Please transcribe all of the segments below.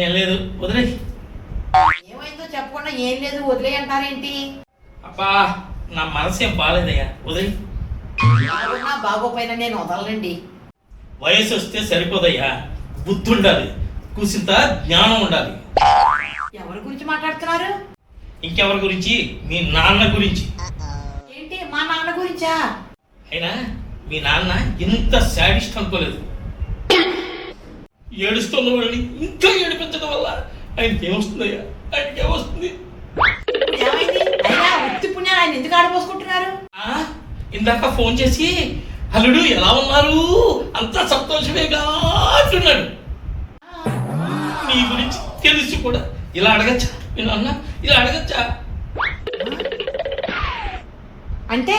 ఏం లేదు వదిలే. ఏమైందో చెప్పకుండా ఏం లేదు వదిలే అంటారేంటి? అబ్బా నా మనసు ఏం బాగాలేదయ్యా వదిలే. బాగున్నా బాగోపోయినా నేను వదలనండి. వయసు వస్తే సరిపోదయ్యా బుద్ధి ఉండాలి కూసింత జ్ఞానం ఉండాలి. ఎవరి గురించి మాట్లాడుతున్నారు? ఇంకెవరి గురించి? మీ నాన్న గురించి. ఏంటి మా నాన్న గురించా? అయినా మీ నాన్న ఇంత శాడిస్ట్ అనుకోలేదు. ఏడుస్తున్న వాడిని ఇంకా ఏడిపించడం వల్ల ఆయనకి ఏమొస్తుందయ్యా? ఆయనకి ఏమొస్తుంది? ఆయన ఎందుకు ఆడిపోసుకుంటున్నారు? ఆ, ఇందాక ఫోన్ చేసి అల్లుడు ఎలా ఉన్నారు? అంతా సంతోషమేగా అంటున్నాడు. నీ గురించి తెలిసి కూడా ఇలా అడగచ్చా? నేను అన్న ఇలా అడగచ్చా? అంటే.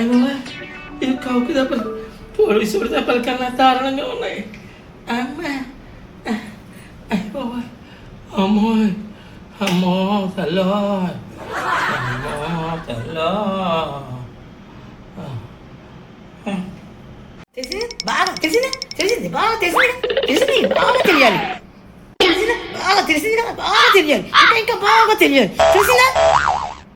అమ్మా. ఇది కౌకు దెబ్బలు పోలీసుడు దెబ్బల కన్నా దారుణంగా ఉన్నాయి అమ్మా అయ్యో అమ్మోయ్ అమ్మో తల్లో అమ్మో తల్లో తెలిసింది బాగా తెలిసింది తెలిసింది బాగా తెలిసింది తెలిసింది బాగా తెలియాలి తెలిసిందా బాగా తెలిసింది కదా బాగా తెలియాలి ఇంకా ఇంకా బాగా తెలియాలి తెలిసిందా